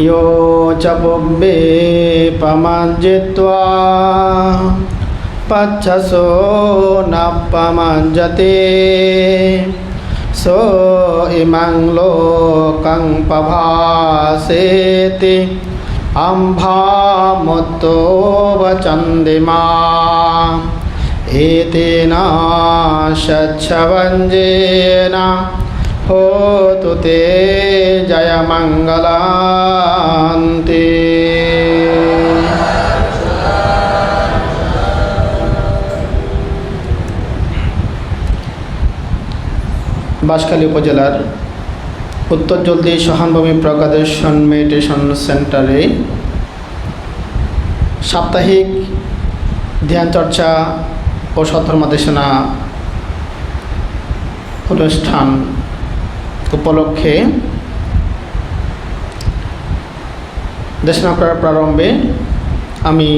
यो च पुब्बे पमज्जित्वा पच्छसो न पमज्जते सो इमं लोकं पभासेति। अम्भामुत्तो वचन्दिमा। एतेन शच्छवञ्जेन होतु ते जयमङ्गलान्ति বাঁশখালী উপজেলার উত্তর জলদি সহানুভূমি প্রকাশন মেডিটেশন সেন্টারে সাপ্তাহিক ধ্যান চর্চা ও সধর্মদেশনা অনুষ্ঠান উপলক্ষে দেশনা করার প্রারম্ভে আমি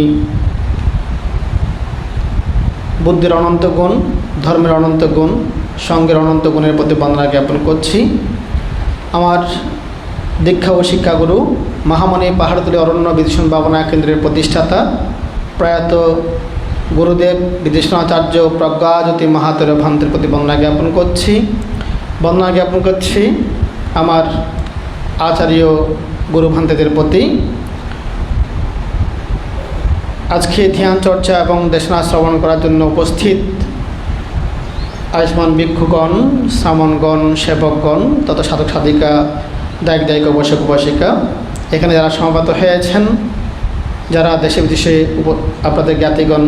বুদ্ধির অনন্ত গুণ, ধর্মের অনন্ত গুণ, সঙ্গের অনন্ত গুণের প্রতি বন্দনা জ্ঞাপন করছি। আমার দীক্ষা ও শিক্ষাগুরু মহামণি পাহাড়তলি অরণ্য বিদূষণ ভাবনা কেন্দ্রের প্রতিষ্ঠাতা প্রয়াত গুরুদেব বিদেশনাচার্য প্রজ্ঞাজ্যোতি মাহাতের ভান্তের প্রতি বন্দনা জ্ঞাপন করছি। বন্দনা জ্ঞাপন করছি আমার আচার্য গুরু ভান্তেদের প্রতি। আজকে ধ্যান চর্চা এবং দেশনা শ্রবণ করার জন্য উপস্থিত আয়ুষ্মান ভিক্ষুগণ শ্রামণগণ সেবকগণ, তথা সাধক সাধিকা, দায়িক দায়িক, উপাসক উপাসিকা, এখানে যারা সমাগত হয়েছেন, যারা দেশে বিদেশে আপনাদের জ্ঞাতিগণ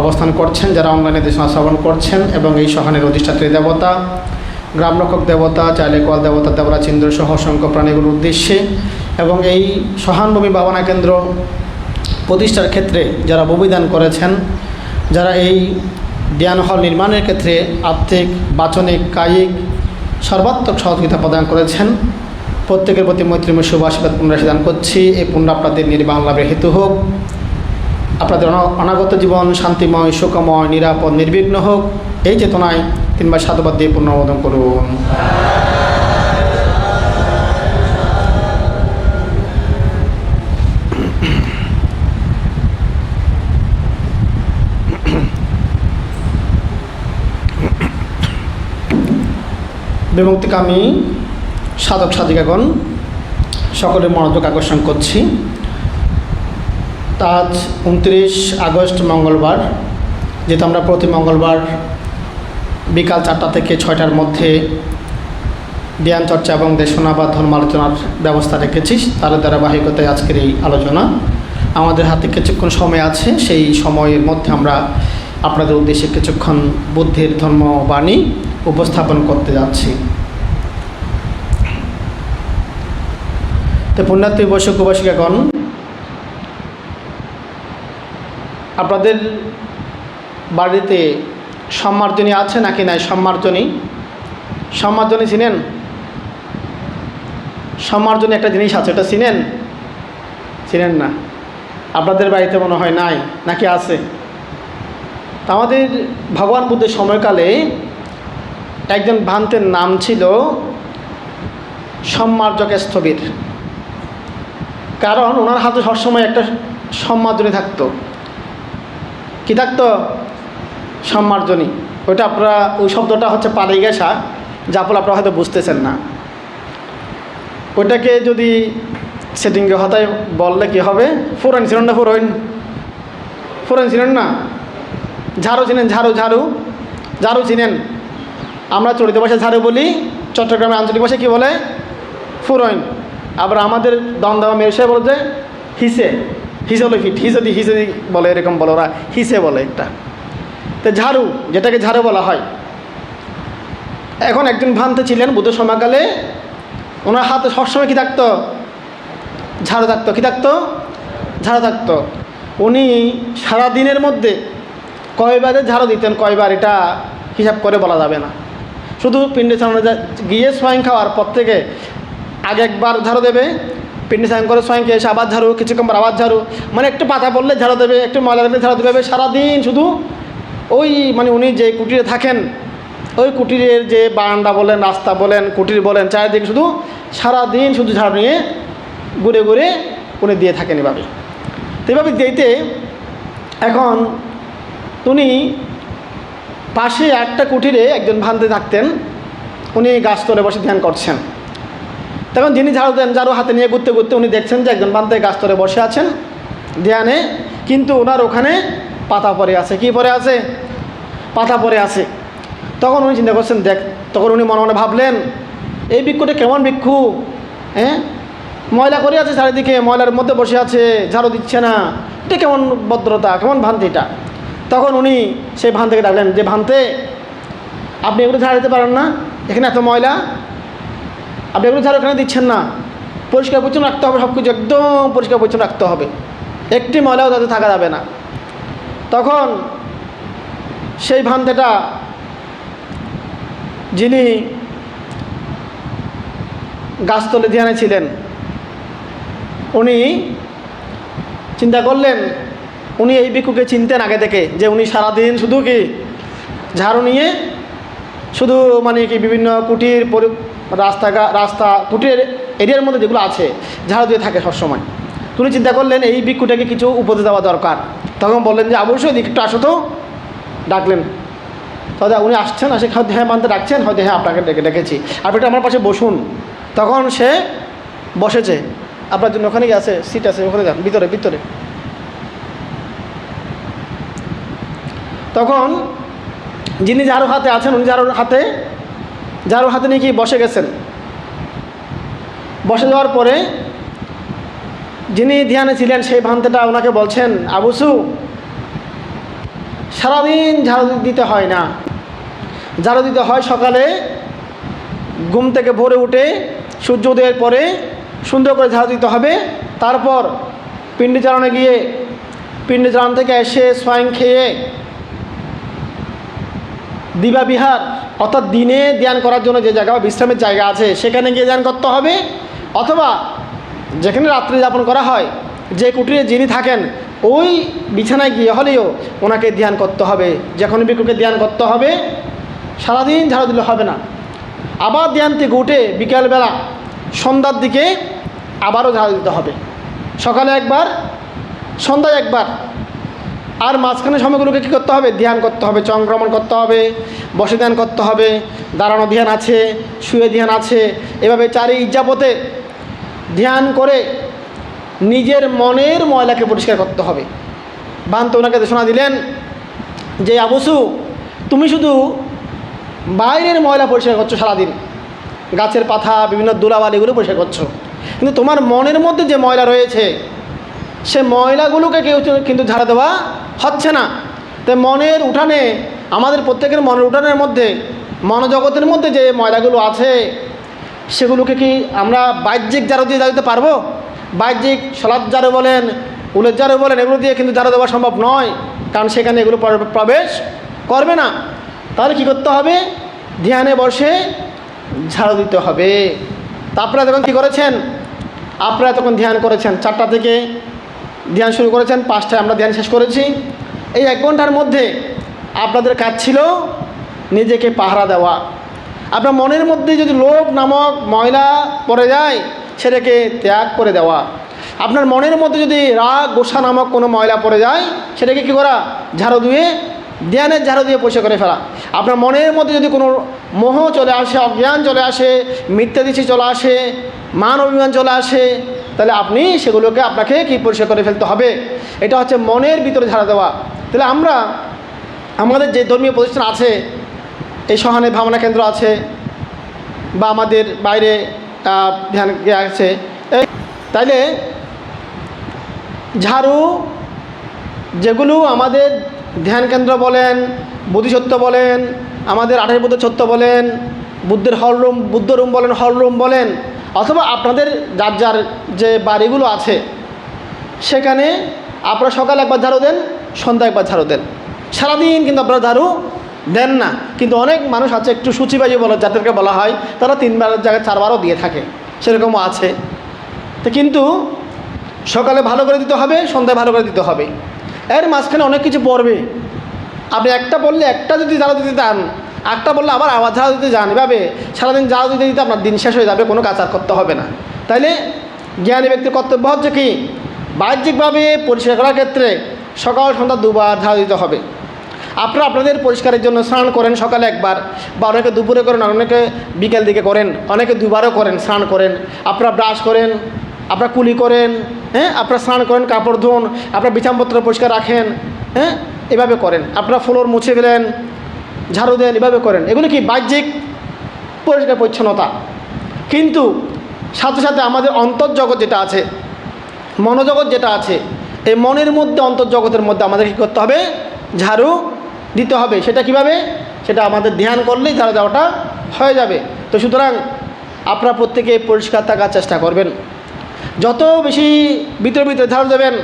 অবস্থান করছেন, যারা অনলাইনে দেশনা শ্রবণ করছেন এবং এই সহানের অধিষ্ঠাত্রী দেবতা গ্রামরক্ষক দেবতা, চাইলে কল দেবতা দেবরা চিন্দ্র সহ অসংখ্য প্রাণীগুলোর উদ্দেশ্যে এবং এই সহানুভূমি ভাবনা কেন্দ্র প্রতিষ্ঠার ক্ষেত্রে যারা ববিদান করেছেন, যারা এই জ্ঞান হল নির্মাণের ক্ষেত্রে আর্থিক বাচনিক, কায়িক, সর্বাত্মক সহযোগিতা প্রদান করেছেন, প্রত্যেকের প্রতি মৈত্রীময় শুভ আশীর্বাদ পুনরাশি দান করছি। এই পুণ্য আপনাদের লাভের হেতু হোক, আপনাদের অনাগত জীবন শান্তিময়, সুখময়, নিরাপদ, নির্বিঘ্ন হোক, এই চেতনায় তিনবার সাধুবাদ দিয়ে পুনর্বোধন করুন। বিমুক্তিকামী সাধক সাধিকাগণ, সকলের মনোযোগ আকর্ষণ করছি। আজ উনত্রিশ আগস্ট মঙ্গলবার যেহেতু আমরা প্রতি মঙ্গলবার বিকাল চারটা থেকে ছয়টার মধ্যে জ্ঞান চর্চা এবং দেশনা বা ধর্ম আলোচনার ব্যবস্থা রেখেছি তার ধারাবাহিকতায় আজকের এই আলোচনা। আমাদের হাতে কিছুক্ষণ সময় আছে। সেই সময়ের মধ্যে আমরা আপনাদের উদ্দেশ্যে কিছুক্ষণ বুদ্ধির ধর্মবাণী উপস্থাপন করতে যাচ্ছি। তো পুণ্যার্থী বৈশক উপাসিকাগণ আপনাদের বাড়িতে সম্মার্জনী আছে নাকি নাই? সম্মার্জনী। সম্মার্জনী চিনেন? সম্মার্জনী একটা জিনিস আছে এটা চিনেন? চিনেন না। আপনাদের বাড়িতে মনে হয় নাই, নাকি আছে? আমাদের ভগবান বুদ্ধের সময়কালে একজন ভ্রান্তের নাম ছিল সম্মার্জক স্থবির। কারণ ওনার হাতে সবসময় একটা সম্মার্জনী থাকতো। কি থাকতো? সম্মার্জনী। ওইটা আপনারা, ওই শব্দটা হচ্ছে পালিয়ে গেছা যা ফলে আপনারা হয়তো বুঝতেছেন না। ওইটাকে যদি সেটিংকে হতায় বললে কি হবে? ফোরন ছিলেন না ফোরন ফোরন ছিলেন না? ঝাড়ু চিনেন ঝাড়ু ঝাড়ু ঝাড়ু চিনেন আমরা চলিত ভাষায় ঝাড়ু বলি চট্টগ্রামের আঞ্চলিক ভাষায় কী বলে? ফুরইন। আবার আমাদের দমদমা মেরসায় বলে যে, হিসে। হিসে হলো ফিট। হিসে দি, হিসে বলে, এরকম বলে ওরা। হিসে বলে একটা। তো ঝাড়ু, যেটাকে ঝাড়ু বলা হয়। এখন একজন ভ্রান্ত ছিলেন বুদ্ধ সময়কালে ওনার হাতে সবসময় কী থাকতো? ঝাড়ু থাকতো। কী থাকতো? ঝাড়ু থাকতো। উনি সারা দিনের মধ্যে কয়বারে ঝাড়ু দিতেন, কয়বার এটা হিসাব করে বলা যাবে না। শুধু পিণ্ডে সামনে গিয়ে সোয়াইন খাওয়ার পর থেকে আগে একবার ঝাড়ু দেবে, পিণ্ডে স্নান করে সোয়াইন খেয়ে এসে আবার ঝাড়ু, কিছুক্ষণ আবার ঝাড়ু। মানে একটু পাতা পড়লে ঝাড়ু দেবে, একটু ময়লা দিলে ঝাড়ু দেবে, সারাদিন শুধু ওই মানে উনি যে কুটিরে থাকেন, ওই কুটিরের যে বারান্দা বলেন, রাস্তা বলেন, কুটির বলেন, চারিদিকে শুধু সারাদিন শুধু ঝাড় নিয়ে ঘুরে ঘুরে উনি দিয়ে থাকেন এভাবে। তো এভাবে দিতে এখন উনি পাশে একটা কুটিরে একজন ভান্তে থাকতেন, উনি গাছতলে বসে ধ্যান করছেন। তখন যিনি ঝাড়ু দেন, ঝাড়ু হাতে নিয়ে ঘুরতে ঘুরতে উনি দেখছেন যে একজন বান্ধে গাছতলে বসে আছেন ধ্যানে, কিন্তু ওনার ওখানে পাতা পরে আছে। কি পরে আছে? পাতা পরে আছে। তখন উনি চিন্তা করছেন, দেখ, তখন উনি মনে মনে ভাবলেন, এই বৃক্ষটা কেমন বৃক্ষু? হ্যাঁ? ময়লা করে আছে চারিদিকে, ময়লার মধ্যে বসে আছে, ঝাড়ু দিচ্ছে না। এটা কেমন ভদ্রতা, কেমন ভান্তি এটা? তখন উনি সেই ভান থেকে ডাকলেন, যে ভান্তে আপনি এগুলো ঝাড় দিতে পারেন না? এখানে এত ময়লা। আপনি এগুলো ঝাড়ু এখানে দিচ্ছেন না। পরিষ্কার পরিচ্ছন্ন রাখতে হবে সব কিছু একদম পরিষ্কার পরিচ্ছন্ন রাখতে হবে। একটি ময়লাও তাতে থাকা যাবে না। তখন সেই ভান্তেটা যিনি গাছতলে ধ্যানে ছিলেন, উনি চিন্তা করলেন, উনি এই ভিক্ষুকে চিনতেন আগে থেকে যে উনি সারাদিন শুধু কি ঝাড়ু নিয়ে, শুধু মানে কি বিভিন্ন কুটির রাস্তাঘাট রাস্তা, কুটির এরিয়ার মধ্যে যেগুলো আছে, ঝাড়ু দিয়ে থাকে সবসময়। তুমি চিন্তা করলেন, এই ভিক্ষুটাকে কিছু উপদেশ দেওয়া দরকার। তখন বললেন যে, অবশ্যই একটু আসো তো। ডাকলেন। তাহলে উনি আসছেন, আসে হয়তো হ্যাঁ মানতে ডাকছেন, হয়তো হ্যাঁ আপনাকে ডেকে ডেকেছি। আপনি একটু আমার পাশে বসুন। তখন সে বসেছে। আপনার জন্য ওখানে কি আছে? সিট আছে, ওখানে যান, ভিতরে ভিতরে। তখন যিনি ঝাড়ু হাতে আছেন, উনি ঝাড়ুর হাতে ঝাড়ু হাতে নিয়ে কি বসে গেছেন? বসে যাওয়ার পরে যিনি ধ্যানে ছিলেন সেই ভান্তেটা ওনাকে বলছেন আবুসু সারাদিন ঝাড়ু দিতে হয় না। ঝাড়ু দিতে হয় সকালে, ঘুম থেকে ভোরে উঠে সূর্য উদয়ের পরে সুন্দর করে ঝাড়ু দিতে হবে। তারপর পিণ্ডি চালানো গিয়ে পিণ্ডি চালান থেকে এসে সোয়াইন খেয়ে দিবা বিহার, অর্থাৎ দিনে ধ্যান করার জন্য যে জায়গা বিশ্রামের জায়গা আছে, সেখানে গিয়ে ধ্যান করতে হবে। অথবা যেখানে রাত্রি যাপন করা হয়, যে কুটিরে যিনি থাকেন, ওই বিছানায় গিয়ে হলেও ওনাকে ধ্যান করতে হবে। যখন বিকুকে ধ্যান করতে হবে, সারাদিন ঝাড়ু দিলে হবে না। আবার ধ্যান থেকে উঠে বিকেলবেলা সন্ধ্যার দিকে আবারও ঝাড়ু দিতে হবে। সকালে একবার, সন্ধ্যায় একবার। আর মাঝখানে সময়গুলোকে কী করতে হবে? ধ্যান করতে হবে চংক্রমণ করতে হবে, বসে ধ্যান করতে হবে, দাঁড়ানো ধ্যান আছে, শুয়ে ধ্যান আছে। এভাবে চারি ইজ্জাপতে ধ্যান করে নিজের মনের ময়লাকে পরিষ্কার করতে হবে। বান্ত ওনাকে শোনা দিলেন যে আবসু তুমি শুধু বাইরের ময়লা পরিষ্কার করছ সারাদিন। গাছের পাতা, বিভিন্ন দুলাবাল এগুলো পরিষ্কার করছ। কিন্তু তোমার মনের মধ্যে যে ময়লা রয়েছে, সে ময়লাগুলোকে কেউ কিন্তু ঝাড়া দেওয়া হচ্ছে না। তাই মনের উঠানে, আমাদের প্রত্যেকের মনের উঠানের মধ্যে, মনোজগতের মধ্যে যে ময়লাগুলো আছে সেগুলোকে কি আমরা বাহ্যিক জারো দিয়ে জ্বালাতে পারব? বাহ্যিক সলাদ জারো বলেন, উলের জারো বলেন, এগুলো দিয়ে কিন্তু জারো দেওয়া সম্ভব নয়, কারণ সেখানে এগুলো প্রবেশ করবে না। তাহলে কি করতে হবে? ধ্যানে বসে ঝাড়ু দিতে হবে। তা আপনারা তখন কী করেছেন? আপনারা তখন ধ্যান করেছেন। চারটা থেকে ধ্যান শুরু করেছেন, পাঁচটায় আমরা ধ্যান শেষ করেছি। এই এক ঘণ্টার মধ্যে আপনাদের কাজ ছিল নিজেকে পাহারা দেওয়া। আপনার মনের মধ্যে যদি লোভ নামক ময়লা পড়ে যায়, সেটাকে ত্যাগ করে দেওয়া। আপনার মনের মধ্যে যদি রাগ, গোসা নামক কোনো ময়লা পড়ে যায়, সেটাকে কী করা? ঝাড়ু দিয়ে ধ্যানের ঝাড়ু দিয়ে পয়সা করে ফেলা। আপনার মনের মধ্যে যদি কোনো মোহ চলে আসে, অজ্ঞান চলে আসে মিথ্যা দিচ্ছি চলে আসে, মান অভিমান চলে আসে, তাহলে আপনি সেগুলোকে আপনাকে কি পরিষ্কার করে ফেলতে হবে? এটা হচ্ছে মনের ভিতরে ঝাড়া দেওয়া। তাহলে আমরা, আমাদের যে ধর্মীয় প্রতিষ্ঠান আছে এই সহানের ভাবনা কেন্দ্র আছে বা আমাদের বাইরে ধ্যান ইয়ে আছে। তাইলে ঝাড়ু যেগুলো আমাদের ধ্যান কেন্দ্র বলেন, বোধিসত্ত্ব বলেন, আমাদের আঠাশ বুদ্ধ সত্য বলেন, বুদ্ধের হল রুম, বুদ্ধ রুম বলেন, হল রুম বলেন, অথবা আপনাদের যার যার যে বাড়িগুলো আছে, সেখানে আপনারা সকালে একবার ঝাড়ু দেন সন্ধ্যা একবার ঝাড়ু দেন। সারাদিন কিন্তু আপনারা ঝাড়ু দেন না। কিন্তু অনেক মানুষ আছে, একটু সূচিবাজি বলে যাদেরকে বলা হয়, তারা তিনবারের জায়গায় চারবারও দিয়ে থাকে। সেরকমও আছে। তো কিন্তু সকালে ভালো করে দিতে হবে, সন্ধ্যায় ভালো করে দিতে হবে। এর মাঝখানে অনেক কিছু পড়বে। আপনি একটা বললে একটা যদি ঝাড়ু দিতে চান একটা বললে আবার আবার ঝাড়ু দিতে যান। এভাবে সারাদিন ঝাড়ু দিতে দিতে আপনার দিন শেষ হয়ে যাবে, কোনো কাজ আর করতে হবে না। তাইলে জ্ঞানী ব্যক্তির কর্তব্য হচ্ছে কি? বাহ্যিকভাবে পরিষ্কার করার ক্ষেত্রে সকাল, সন্ধ্যা দুবার ঝাড়ু দিতে হবে। আপনারা আপনাদের পরিষ্কারের জন্য স্নান করেন, সকালে একবার। বা অনেকে দুপুরে করেন, অনেকে বিকেল দিকে করেন, অনেকে দুবারও করেন, স্নান করেন। আপনারা ব্রাশ করেন, আপনারা কুলি করেন হ্যাঁ? আপনারা স্নান করেন, কাপড় ধোন, আপনারা বিছামপত্র পরিষ্কার রাখেন হ্যাঁ? এভাবে করেন। আপনারা ফ্লোর মুছে ফেলেন, ঝাড়ু দেন, এভাবে করেন। এগুলো কি বাহ্যিক পরিষ্কার পরিচ্ছন্নতা? কিন্তু সাথে সাথে আমাদের অন্তর্জগৎ যেটা আছে, মনোজগৎ যেটা আছে, এই মনের মধ্যে অন্তর্জগতের মধ্যে আমাদের কী করতে হবে? ঝাড়ু দিতে হবে। সেটা কীভাবে? সেটা আমাদের ধ্যান করলেই ঝাড়ু দেওয়াটা হয়ে যাবে। তো সুতরাং আপনারা প্রত্যেকে পরিষ্কার থাকার চেষ্টা করবেন। যত বেশি ভিতরে ভিতরে ঝাড়ু দেবেন,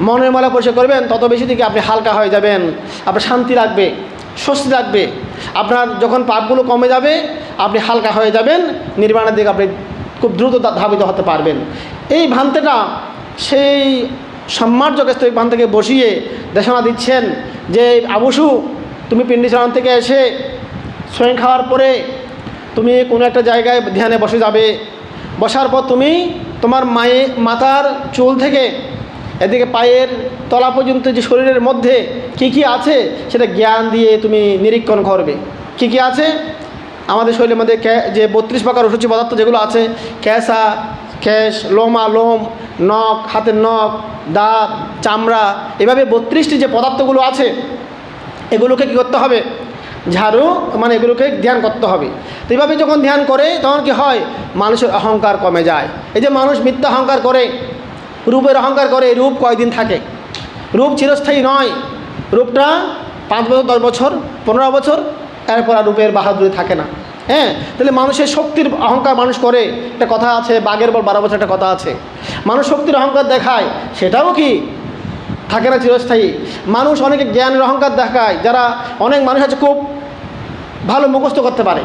মনের মালা পরিষ্কার করবেন, তত বেশি থেকে আপনি হালকা হয়ে যাবেন। আপনার শান্তি লাগবে, স্বস্তি লাগবে। আপনার যখন পাপগুলো কমে যাবে, আপনি হালকা হয়ে যাবেন। নির্বাণের দিকে আপনি খুব দ্রুত ধাবিত হতে পারবেন। এই ভান্তেটা সেই সম্মানযোগ স্তৈক থেকে বসিয়ে দেশনা দিচ্ছেন যে, আবুসু, তুমি পিন্ডি চালান থেকে এসে স্বয়ং খাওয়ার পরে তুমি কোনো একটা জায়গায় ধ্যানে বসে যাবে। বসার পর তুমি তোমার মায়ে মাথার চুল থেকে এদিকে পায়ের তলা পর্যন্ত যে শরীরের মধ্যে কি কি আছে, সেটা জ্ঞান দিয়ে তুমি নিরীক্ষণ করবে। কি কি আছে? আমাদের শরীরের মধ্যে যে বত্রিশ প্রকার অসুচি পদার্থ যেগুলো আছে, ক্যাসা ক্যাশ লোমা, লোম, নখ, হাতের নখ দাঁত চামড়া, এভাবে বত্রিশটি যে পদার্থগুলো আছে, এগুলোকে কী করতে হবে? ঝাড়ু মানে এগুলোকে ধ্যান করতে হবে। তো এইভাবে যখন ধ্যান করে, তখন কি হয়? মানুষের অহংকার কমে যায়। এই যে মানুষ মিথ্যা অহংকার করে, রূপের অহংকার করে, রূপ কয়দিন থাকে? রূপ চিরস্থায়ী নয়। রূপটা পাঁচ বছর, দশ বছর, পনেরো বছর, এরপর আর রূপের বাহাদুরি থাকে না। হ্যাঁ তাহলে মানুষের শক্তির অহংকার মানুষ করে। একটা কথা আছে, বাঘের বল বারো বছর একটা কথা আছে। মানুষ শক্তির অহংকার দেখায়, সেটাও কি? থাকে না চিরস্থায়ী। মানুষ অনেকে জ্ঞানের অহংকার দেখায়, যারা অনেক মানুষ আছে খুব ভালো মুখস্থ করতে পারে।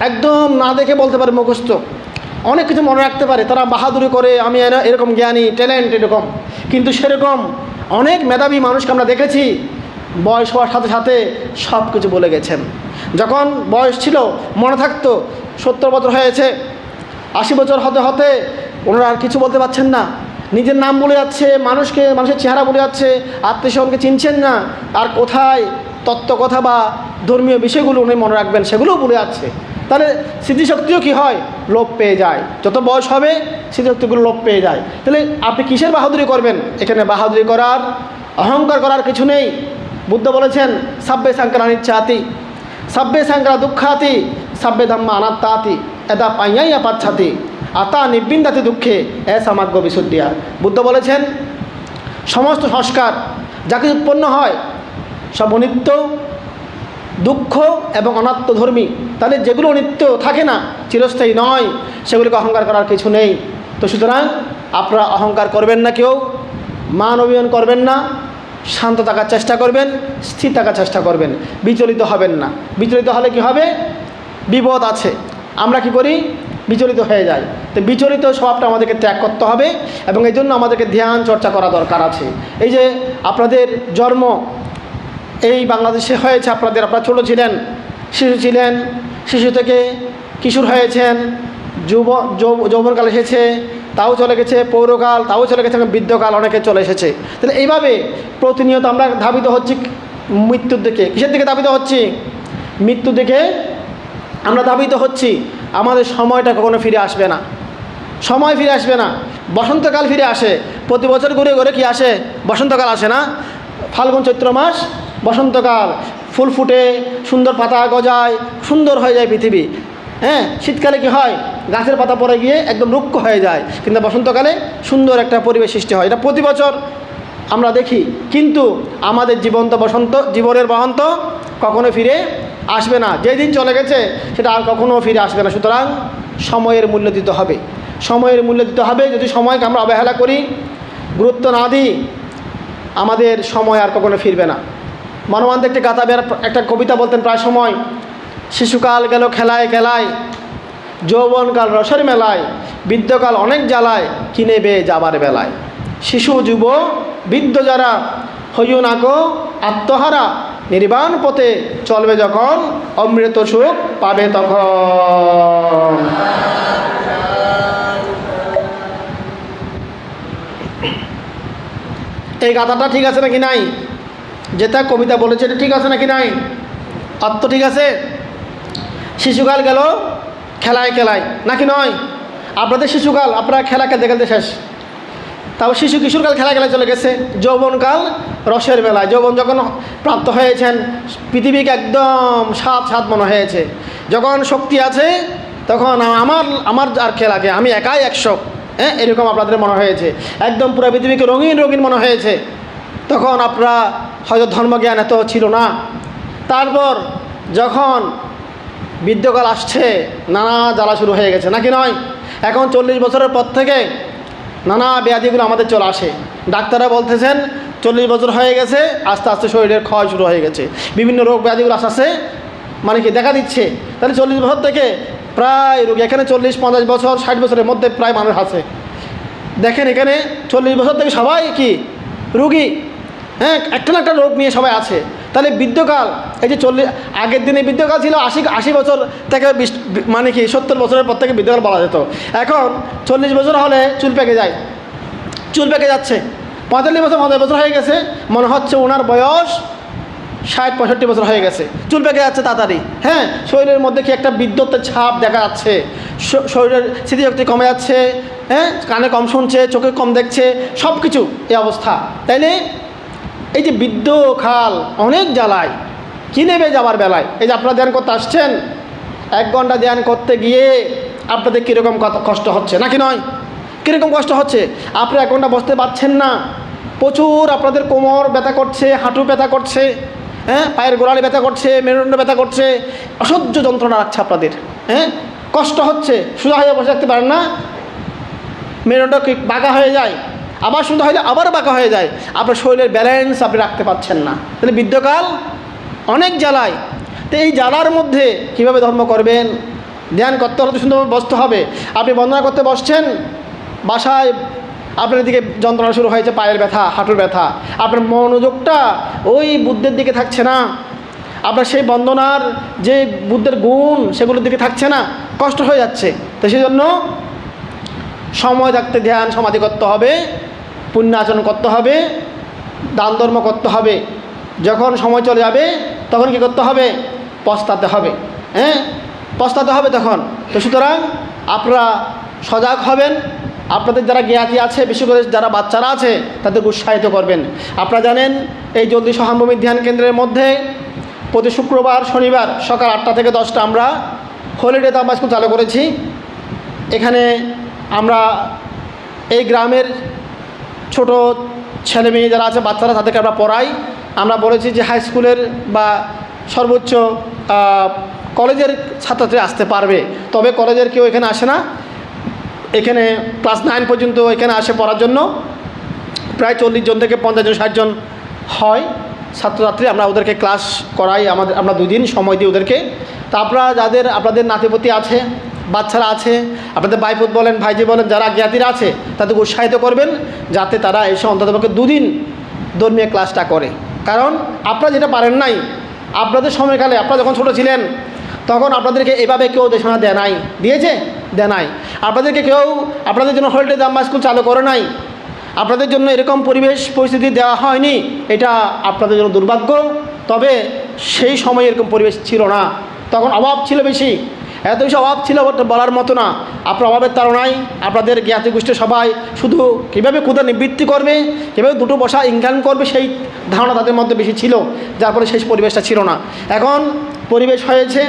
একদম না দেখে বলতে পারে মুখস্থ। অনেক কিছু মনে রাখতে পারে, তারা বাহাদুরি করে, আমি এরা- এরকম জ্ঞানী, ট্যালেন্ট, এরকম। কিন্তু সেরকম অনেক মেধাবী মানুষকে আমরা দেখেছি বয়স হওয়ার সাথে সাথে সব কিছু বলে গেছেন। যখন বয়স ছিল, মনে থাকতো, সত্তর বছর হয়েছে, আশি বছর হতে হতে ওনারা আর কিছু বলতে পারছেন না। নিজের নাম বলে যাচ্ছে, মানুষকে, মানুষের চেহারা বলে যাচ্ছে, আত্মীয়স্বজনকে চিনছেন না, আর কোথায় তত্ত্ব কথা বা ধর্মীয় বিষয়গুলো উনি মনে রাখবেন সেগুলোও বলে যাচ্ছে। তাহলে স্মৃতিশক্তিও কি হয়? লোপ পেয়ে যায়। যত বয়স হবে, স্মৃতিশক্তিগুলো লোপ পেয়ে যায়। তাহলে আপনি কিসের বাহাদুরি করবেন? এখানে বাহাদুরি করার, অহংকার করার কিছু নেই। বুদ্ধ বলেছেন, সাব্বে সাংক্রানি চাতি সাব্বে সাংক্রা দুঃখাতি, সাব্বে ধাম্মা অনাত্মাতি এদা পাইয়াইয়া পাচ্ছাতি, আতা নিবৃন্দাতি দুঃখে, এ সামাগ্য বিশুদ্ধিয়া। বুদ্ধ বলেছেন, সমস্ত সংস্কার যা কিছু উৎপন্ন হয়, সব অনিত্য, দুঃখ এবং অনাত্মধর্মী তাহলে যেগুলো অনিত্য থাকে না, চিরস্থায়ী নয়, সেগুলিকে অহংকার করার কিছু নেই। তো সুতরাং আপনারা অহংকার করবেন না কেউ, মান অভিমান করবেন না শান্ত থাকার চেষ্টা করবেন, স্থির থাকার চেষ্টা করবেন। বিচলিত হবেন না। বিচলিত হলে কি হবে? বিপদ আছে। আমরা কি করি? বিচলিত হয়ে যাই। তো বিচলিত স্বভাবটা আমাদেরকে ত্যাগ করতে হবে এবং এই জন্য আমাদেরকে ধ্যান চর্চা করা দরকার আছে। এই যে আপনাদের জন্ম, এই বাংলাদেশে হয়েছে আপনাদের। আপনারা ছোটো ছিলেন, শিশু ছিলেন, শিশু থেকে কিশোর হয়েছেন, যুব যৌবনকাল এসেছে তাও চলে গেছে পৌরকাল, তাও চলে গেছে বৃদ্ধকাল, অনেকে চলে এসেছে। তাহলে এইভাবে প্রতিনিয়ত আমরা ধাবিত হচ্ছি মৃত্যুর দিকে। কিসের দিকে ধাবিত হচ্ছি? মৃত্যুর দিকে আমরা ধাবিত হচ্ছি। আমাদের সময়টা কখনো ফিরে আসবে না। সময় ফিরে আসবে না। বসন্তকাল ফিরে আসে। প্রতি বছর ঘুরে ঘুরে কি আসে? বসন্তকাল আসে না। ফাল্গুন চৈত্র মাস, বসন্তকাল। ফুল ফুটে, সুন্দর পাতা গজায়, সুন্দর হয়ে যায় পৃথিবী। হ্যাঁ শীতকালে কি হয়? গাছের পাতা পড়ে গিয়ে একদম রুক্ষ হয়ে যায়। কিন্তু বসন্তকালে সুন্দর একটা পরিবেশ সৃষ্টি হয়। এটা প্রতি বছর আমরা দেখি। কিন্তু আমাদের জীবন্ত বসন্ত, জীবনের বসন্ত কখনো ফিরে আসবে না। যেদিন চলে গেছে, সেটা আর কখনো ফিরে আসবে না। সুতরাং সময়ের মূল্য দিতে হবে। সময়ের মূল্য দিতে হবে। যদি সময়কে আমরা অবহেলা করি, গুরুত্ব না দিই, আমাদের সময় আর কখনো ফিরবে না। মানবান্ত একটি গাথা একটা কবিতা বলতেন প্রায় সময় শিশুকাল গেল, খেলায় খেলায় যৌবনকাল, রসের মেলায় বৃদ্ধকাল অনেক জ্বালায়, কিনে বে যাবার বেলায়। শিশু, যুব, বৃদ্ধ যারা, হইও নাকো আত্মহারা, নির্বাণ পথে চলবে যখন, অমৃত সুখ পাবে তখন। এই গাথাটা ঠিক আছে নাকি নাই? যেটা কবিতা বলেছে, এটা ঠিক আছে নাকি নাই? আত্ম ঠিক আছে? শিশুকাল গেল, খেলায় খেলায়। নাকি নয়? আপনাদের শিশুকাল, আপনারা খেলা খেলতে খেলতে শেষ। তারপর শিশু কিশোরকাল খেলা খেলা চলে গেছে। যৌবনকাল রসের বেলায়। যৌবন যখন প্রাপ্ত হয়েছেন, পৃথিবীকে একদম সাত সাত মনে হয়েছে। যখন শক্তি আছে, তখন আমার আমার আর খেলাকে আমি একাই একশো। হ্যাঁ এরকম আপনাদের মনে হয়েছে। একদম পুরো পৃথিবীকে রঙিন রঙিন মনে হয়েছে। তখন আপনারা হয়তো ধর্মজ্ঞান এত ছিল না। তারপর যখন বৃদ্ধকাল আসছে, নানা জ্বালা শুরু হয়ে গেছে। নাকি নয়? এখন চল্লিশ বছরের পর থেকে নানা ব্যাধিগুলো আমাদের চলে আসে। ডাক্তাররা বলতেছেন, চল্লিশ বছর হয়ে গেছে, আস্তে আস্তে শরীরের ক্ষয় শুরু হয়ে গেছে। বিভিন্ন রোগ ব্যাধিগুলো আস্তে আস্তে মানে কি দেখা দিচ্ছে? তাহলে চল্লিশ বছর থেকে প্রায় রোগী, এখানে চল্লিশ, পঞ্চাশ বছর, ষাট বছরের মধ্যে প্রায় মানুষ আছে। দেখেন এখানে চল্লিশ বছর থেকে সবাই কি? রুগী। হ্যাঁ একটা না একটা রোগ নিয়ে সবাই আছে। তাহলে বৃদ্ধকাল, এই যে চল্লিশ, আগের দিনে বৃদ্ধকাল ছিল আশি আশি বছর থেকে বিশ মানে কি সত্তর বছরের পর থেকে বৃদ্ধকাল বলা যেত। এখন চল্লিশ বছর হলে চুল পেকে যায়। চুল পেকে যাচ্ছে। পঁয়তাল্লিশ বছর পঞ্চাশ বছর হয়ে গেছে, মনে হচ্ছে ওনার বয়স ষাট, পঁয়ষট্টি বছর হয়ে গেছে। চুল পেকে যাচ্ছে তাড়াতাড়ি। হ্যাঁ শরীরের মধ্যে কি একটা বিদ্যুতের ছাপ দেখা যাচ্ছে। শরীরের স্মৃতিশক্তি কমে যাচ্ছে। হ্যাঁ কানে কম শুনছে, চোখে কম দেখছে সব কিছু এই অবস্থা। তাইলে এই যে বৃদ্ধ খাল, অনেক জ্বালায়। কী নেবে যাবার বেলায়? এই যে আপনারা ধ্যান করতে আসছেন, এক ঘণ্টা ধ্যান করতে গিয়ে আপনাদের কীরকম কষ্ট হচ্ছে? নাকি নয়? কীরকম কষ্ট হচ্ছে? আপনি এক ঘণ্টা বসতে পারছেন না। প্রচুর আপনাদের কোমর ব্যথা করছে, হাঁটু ব্যথা করছে হ্যাঁ? পায়ের গোড়ালি ব্যথা করছে, মেরুদণ্ড ব্যথা করছে। অসহ্য যন্ত্রণা রাখছে আপনাদের হ্যাঁ? কষ্ট হচ্ছে। সোজা হয়ে বসে থাকতে পারেন না। মেরুদণ্ড বাঁকা হয়ে যায়? আবার সুন্দর হলে আবার বাঁকা হয়ে যায়। আপনার শরীরের ব্যালেন্স আপনি রাখতে পারছেন না। তাহলে বৃদ্ধকাল অনেক জ্বালায়। তো এই জ্বালার মধ্যে কীভাবে ধর্ম করবেন? ধ্যান করতে হলে তো সুন্দরভাবে বসতে হবে। আপনি বন্দনা করতে বসছেন, বাসায় আপনার দিকে যন্ত্রণা শুরু হয়েছে, পায়ের ব্যথা, হাঁটুর ব্যথা। আপনার মনোযোগটা ওই বুদ্ধের দিকে থাকছে না। আপনার সেই বন্দনার যে বুদ্ধের গুণ, সেগুলোর দিকে থাকছে না। কষ্ট হয়ে যাচ্ছে। তো সেই জন্য সময় থাকতে ধ্যান, সমাধি করতে হবে পুণ্যাচরণ করতে হবে, দান ধর্ম করতে হবে। যখন সময় চলে যাবে, তখন কি করতে হবে? পস্তাতে হবে। হ্যাঁ? পস্তাতে হবে তখন। তো সুতরাং আপনারা সজাগ হবেন। আপনাদের যারা জ্ঞাতি আছে, বিশেষ করে যারা বাচ্চারা আছে, তাদেরকে উৎসাহিত করবেন। আপনারা জানেন, এই জলদি সহানুভূমি ধ্যান কেন্দ্রের মধ্যে প্রতি শুক্রবার, শনিবার সকাল আটটা থেকে দশটা আমরা হলিডে দাম্বা স্কুল চালু করেছি। এখানে আমরা এই গ্রামের ছোট ছেলে মেয়ে যারা আছে, বাচ্চারা তাদেরকে আমরা পড়াই। আমরা বলেছি যে হাই স্কুলের বা সর্বোচ্চ কলেজের ছাত্রছাত্রী আসতে পারবে। তবে কলেজের কেউ এখানে আসে না। এখানে ক্লাস নাইন পর্যন্ত এখানে আসে পড়ার জন্য। প্রায় চল্লিশ জন থেকে পঞ্চাশ জন, ষাট জন হয় ছাত্রছাত্রী। আমরা ওদেরকে ক্লাস করাই। আমাদের, আমরা দুদিন সময় দিই ওদেরকে। তা আপনারা যাদের, আপনাদের নাতিপতি আছে বাচ্চারা আছে, আপনাদের বাইপুত বলেন, ভাইজি বলেন, যারা জ্ঞাতিরা আছে, তাদেরকে উৎসাহিত করবেন যাতে তারা এসে অন্ততপক্ষে দুদিন ধর্মীয় ক্লাসটা করে। কারণ আপনারা যেটা পারেন নাই, আপনাদের সময়কালে, আপনারা যখন ছোটো ছিলেন, তখন আপনাদেরকে এভাবে কেউ দেশনা দেয় নাই। দিয়েছে? দেয় নাই। আপনাদেরকে কেউ আপনাদের জন্য হলিডে দাম্বা স্কুল চালু করে নাই। আপনাদের জন্য এরকম পরিবেশ, পরিস্থিতি দেওয়া হয়নি, এটা আপনাদের জন্য দুর্ভাগ্য। তবে সেই সময় এরকম পরিবেশ ছিল না। তখন অভাব ছিল বেশি। এত বেশি অভাব ছিল বলার মতো না। আপনার অভাবের তারণায় আপনাদের জ্ঞাতি গোষ্ঠী সবাই শুধু কীভাবে ক্ষুদা নিবৃত্তি করবে, কীভাবে দুটো বসা ইনকাম করবে সেই ধারণা তাদের মধ্যে বেশি ছিল, যার ফলে সেই পরিবেশটা ছিল না। এখন পরিবেশ হয়েছে,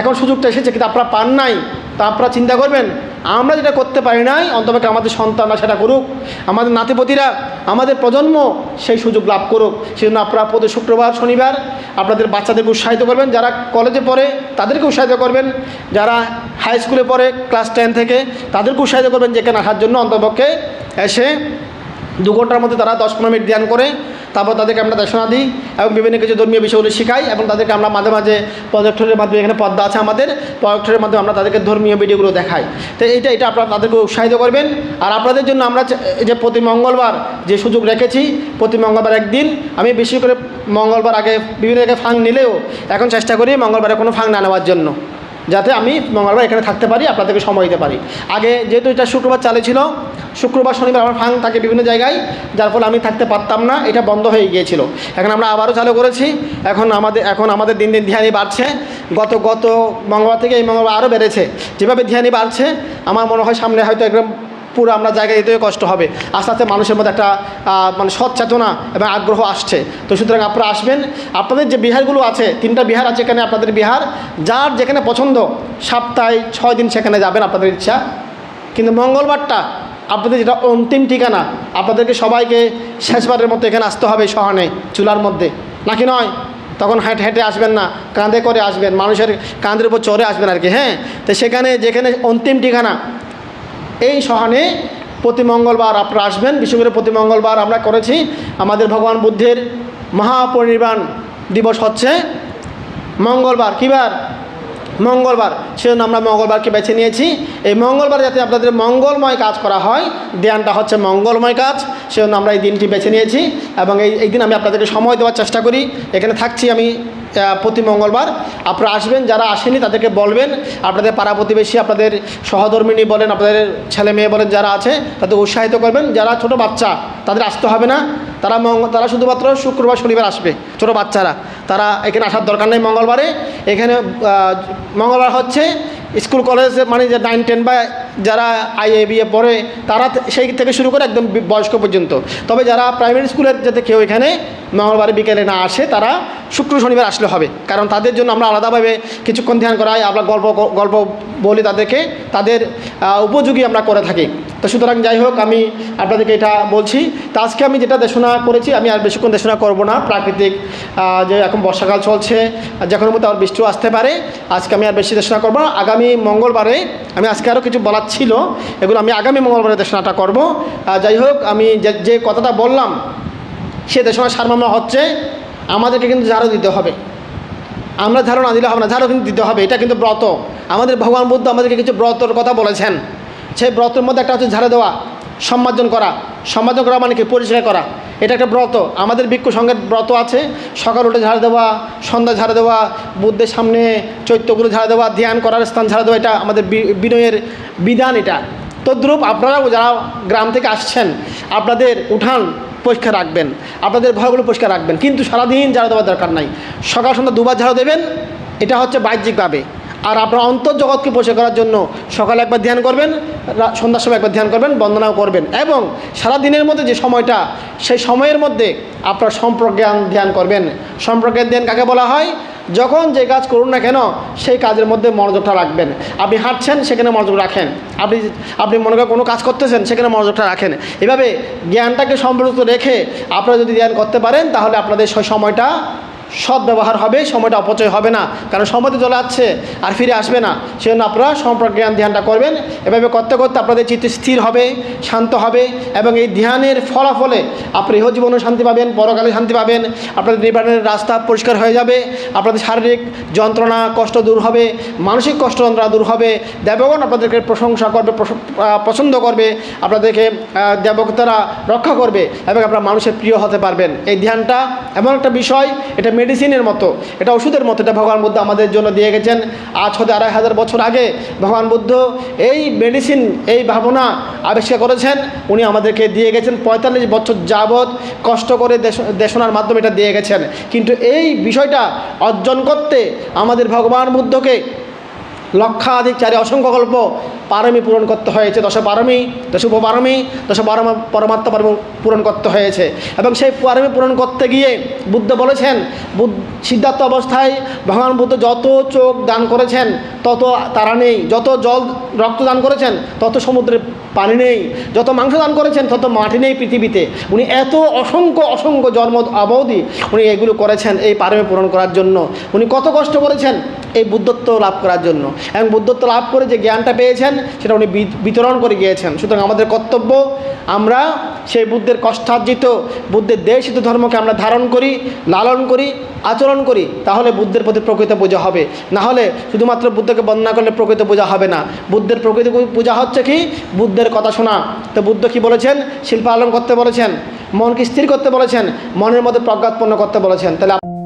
এখন সুযোগটা এসেছে, কিন্তু আপনারা পান নাই, তা আপনারা চিন্তা করবেন আমরা যেটা করতে পারি নাই অন্তপক্ষে আমাদের সন্তানরা সেটা করুক। আমাদের নাতিপতিরা, আমাদের প্রজন্ম সেই সুযোগ লাভ করুক। সেজন্য আপনারা প্রতি শুক্রবার, শনিবার আপনাদের বাচ্চাদেরকে উৎসাহিত করবেন। যারা কলেজে পড়ে তাদেরকে উৎসাহিত করবেন। যারা হাই স্কুলে পড়ে ক্লাস টেন থেকে তাদেরকে উৎসাহিত করবেন যেখানে আসার জন্য অন্তপক্ষে এসে দু ঘণ্টার মধ্যে তারা দশ পনেরো মিনিট ধ্যান করে, তারপর তাদেরকে আমরা দেশনা দিই এবং বিভিন্ন কিছু ধর্মীয় বিষয়গুলো শেখাই এবং তাদেরকে আমরা মাঝে মাঝে প্রজেক্টরের মাধ্যমে, এখানে পদ্মা আছে আমাদের প্রজেক্টরের মাধ্যমে আমরা তাদেরকে ধর্মীয় ভিডিওগুলো দেখাই। তো এইটা, এটা আপনারা তাদেরকে উৎসাহিত করবেন। আর আপনাদের জন্য আমরা যে প্রতি মঙ্গলবার যে সুযোগ রেখেছি, প্রতি মঙ্গলবার একদিন, আমি বেশি করে মঙ্গলবার আগে বিভিন্ন জায়গায় ফাং নিলেও এখন চেষ্টা করি মঙ্গলবারে কোনো ফাং না নেওয়ার জন্য, যাতে আমি মঙ্গলবার এখানে থাকতে পারি, আপনাদেরকে সময় দিতে পারি। আগে যেহেতু এটা শুক্রবার চালে ছিল শুক্রবার, শনিবার আমার ফাং থাকে বিভিন্ন জায়গায়, যার ফলে আমি থাকতে পারতাম না, এটা বন্ধ হয়ে গিয়েছিল। এখন আমরা আবারও চালু করেছি। এখন আমাদের এখন আমাদের দিন দিন ধ্যানই বাড়ছে। গত গত মঙ্গলবার থেকে এই মঙ্গলবার আরও বেড়েছে। যেভাবে ধ্যানই বাড়ছে, আমার মনে হয় সামনে হয়তো একদম পুরো আমরা জায়গা দিতেও কষ্ট হবে। আস্তে আস্তে মানুষের মধ্যে একটা মানে সচেতনা এবং আগ্রহ আসছে। তো সুতরাং আপনারা আসবেন। আপনাদের যে বিহারগুলো আছে, তিনটা বিহার আছে এখানে আপনাদের বিহার, যার যেখানে পছন্দ সপ্তাহে ছয় দিন সেখানে যাবেন আপনাদের ইচ্ছা। কিন্তু মঙ্গলবারটা আপনাদের যেটা অন্তিম ঠিকানা, আপনাদেরকে সবাইকে শেষবারের মতো এখানে আসতে হবে সহানে চুলার মধ্যে। নাকি নয়? তখন হেঁটে হেঁটে আসবেন না, কাঁধে করে আসবেন, মানুষের কাঁধের উপর চড়ে আসবেন আর কি হ্যাঁ? তো সেখানে, যেখানে অন্তিম ঠিকানা, এই সহানে প্রতি মঙ্গলবার আপনারা আসবেন। বিশেষ করে প্রতি মঙ্গলবার আমরা করেছি, আমাদের ভগবান বুদ্ধের মহাপরিনির্বাণ দিবস হচ্ছে মঙ্গলবার। কিবার? মঙ্গলবার, সেজন্য আমরা মঙ্গলবারকে বেছে নিয়েছি। এই মঙ্গলবার যাতে আপনাদের মঙ্গলময় কাজ করা হয়, ধ্যানটা হচ্ছে মঙ্গলময় কাজ, সেজন্য আমরা এই দিনটি বেছে নিয়েছি। এবং এই এই দিন আমি আপনাদেরকে সময় দেওয়ার চেষ্টা করি। এখানে থাকছি আমি প্রতি মঙ্গলবার আপনারা আসবেন, যারা আসেনি তাদেরকে বলবেন। আপনাদের পাড়া প্রতিবেশী, আপনাদের সহধর্মিনী বলেন, আপনাদের ছেলে মেয়ে বলেন, যারা আছে, তাদের উৎসাহিত করবেন। যারা ছোট বাচ্চা, তাদের আসতে হবে না। তারা মঙ্গ, তারা শুধুমাত্র শুক্রবার, শনিবার আসবে, ছোট বাচ্চারা। তারা এখানে আসার দরকার নেই মঙ্গলবারে। এখানে মঙ্গলবার হচ্ছে স্কুল, কলেজ মানে যে নাইন টেন বা যারা আইএ বিএ পড়ে, তারা সেই থেকে শুরু করে একদম বয়স্ক পর্যন্ত। তবে যারা প্রাইমারি স্কুলের যাতে কেউ এখানে মঙ্গলবারে বিকেলে না আসে, তারা শুক্র, শনিবার আসলে হবে। কারণ তাদের জন্য আমরা আলাদাভাবে কিছুক্ষণ ধ্যান করাই, আমরা গল্প গল্প বলি তাদেরকে, তাদের উপযোগী আমরা করে থাকি। তো সুতরাং যাই হোক, আমি আপনাদেরকে এটা বলছি। তা আজকে আমি যেটা দেশনা করেছি, আমি আর বেশিক্ষণ দেশনা করব না। প্রাকৃতিক যে এখন বর্ষাকাল চলছে যে কোনো মতো আর বৃষ্টিও আসতে পারে, আজকে আমি আর বেশি দেশনা করব না। আগামী মঙ্গলবারে আমি আজকে আরও কিছু বলার ছিল, এগুলো আমি আগামী মঙ্গলবারে দেশনাটা করব। যাই হোক, আমি যে কথাটা বললাম, সে দেশনা সারমর্ম হচ্ছে, আমাদেরকে কিন্তু ঝাড়ু দিতে হবে। আমরা ঝাড়ু না দিলে হবে না, ঝাড়ু কিন্তু দিতে হবে, এটা কিন্তু ব্রত। আমাদের ভগবান বুদ্ধ আমাদেরকে কিছু ব্রতর কথা বলেছেন। সেই ব্রতের মধ্যে একটা হচ্ছে ঝাড়ে দেওয়া। সম্মার্জন করা সম্মার্জন করা মানে কি পরিষ্কার করা। এটা একটা ব্রত। আমাদের ভিক্ষু সঙ্গের ব্রত আছে। সকাল উঠে ঝাড়ু দেওয়া সন্ধ্যা ঝাড়ু দেওয়া, বুদ্ধের সামনে চৈত্যগুলো ঝাড়ু দেওয়া, ধ্যান করার স্থান ঝাড়ু দেওয়া, এটা আমাদের বিনয়ের বিধান এটা। তদ্রূপ আপনারাও যারা গ্রাম থেকে আসছেন, আপনাদের উঠান পরিষ্কার রাখবেন, আপনাদের ঘরগুলো পরিষ্কার রাখবেন। কিন্তু সারাদিন ঝাড়ু দেওয়ার দরকার নাই। সকাল সন্ধ্যা দুবার ঝাড়ু দেবেন, এটা হচ্ছে বাহ্যিকভাবে। আর আপনার অন্তর জগৎকে পরিষ্কার করার জন্য সকালে একবার ধ্যান করবেন সন্ধ্যার সময় একবার ধ্যান করবেন, বন্দনাও করবেন এবং সারা দিনের মধ্যে যে সময়টা, সেই সময়ের মধ্যে আপনার সম্প্রজ্ঞান ধ্যান করবেন। সম্প্রজ্ঞান ধ্যান কাকে বলা হয়? যখন যে কাজ করুন না কেন, সেই কাজের মধ্যে মনোযোগটা রাখবেন। আপনি হাঁটছেন, সেখানে মনোযোগ রাখেন। আপনি আপনি মনে করেন কোনো কাজ করতেছেন, সেখানে মনোযোগটা রাখেন। এভাবে জ্ঞানটাকে সম্পৃক্ত রেখে আপনারা যদি ধ্যান করতে পারেন, তাহলে আপনাদের সেই সময়টা সৎ ব্যবহার হবে, সময়টা অপচয় হবে না। কারণ সময় তো চলে যাচ্ছে আর ফিরে আসবে না। সেজন্য আপনারা সম্প্রজ্ঞান ধ্যানটা করবেন। এভাবে করতে করতে আপনাদের চিত্ত স্থির হবে, শান্ত হবে এবং এই ধ্যানের ফলাফলে আপনি ইহজীবনেও শান্তি পাবেন পরকালে শান্তি পাবেন। আপনাদের নির্বাণের রাস্তা পরিষ্কার হয়ে যাবে। আপনাদের শারীরিক যন্ত্রণা, কষ্ট দূর হবে, মানসিক কষ্ট যন্ত্রণা দূর হবে। দেবগণ আপনাদেরকে প্রশংসা করবে পছন্দ করবে। আপনাদেরকে দেবতারা রক্ষা করবে এবং আপনারা মানুষের প্রিয় হতে পারবেন। এই ধ্যানটা এমন একটা বিষয়, এটা মেডিসিনের মতো, এটা ওষুধের মতো, এটা ভগবান বুদ্ধ আমাদের জন্য দিয়ে গেছেন। আজ হতে আড়াই হাজার বছর আগে ভগবান বুদ্ধ এই মেডিসিন এই ভাবনা আবিষ্কার করেছেন। উনি আমাদেরকে দিয়ে গেছেন পঁয়তাল্লিশ বছর যাবৎ কষ্ট করে দেশ- দেশনার মাধ্যমে এটা দিয়ে গেছেন। কিন্তু এই বিষয়টা অর্জন করতে আমাদের ভগবান বুদ্ধকে লক্ষাধিক চারি অসংখ্য গল্প পারমি পূরণ করতে হয়েছে, দশ পারমি, দশ উপপারমি দশ পরম, পরমাত্মা পারমি পূরণ করতে হয়েছে। এবং সেই পারমি পূরণ করতে গিয়ে বুদ্ধ বলেছেন বুদ্ধ সিদ্ধার্থ অবস্থায় ভগবান বুদ্ধ যত চোখ দান করেছেন, তত তারা নেই। যত জল, রক্ত দান করেছেন, তত সমুদ্রে পানি নেই। যত মাংস দান করেছেন, তত মাটি নেই পৃথিবীতে। উনি এত অসংখ্য অসংখ্য জন্ম অবধি উনি এগুলো করেছেন এই পারমে পূরণ করার জন্য। উনি কত কষ্ট করেছেন এই বুদ্ধত্ব লাভ করার জন্য। এবং বুদ্ধত্ব লাভ করে যে জ্ঞানটা পেয়েছেন সেটা উনি বিতরণ করে গিয়েছেন। সুতরাং আমাদের কর্তব্য, আমরা সেই বুদ্ধের কষ্টার্জিত, বুদ্ধের দেশিত ধর্মকে আমরা ধারণ করি, লালন করি, আচরণ করি, তাহলে বুদ্ধের প্রতি প্রকৃত পূজা হবে। না হলে শুধুমাত্র বুদ্ধকে বন্দনা করলে প্রকৃত পূজা হবে না। বুদ্ধের প্রকৃত পূজা হচ্ছে কি? বুদ্ধের কথা শোনা। তো বুদ্ধ কি বলেছেন? শিল্পালন করতে বলেছেন, মনকে স্থির করতে বলেছেন, মনের মধ্যে প্রজ্ঞাৎপন্ন করতে বলেছেন। তাহলে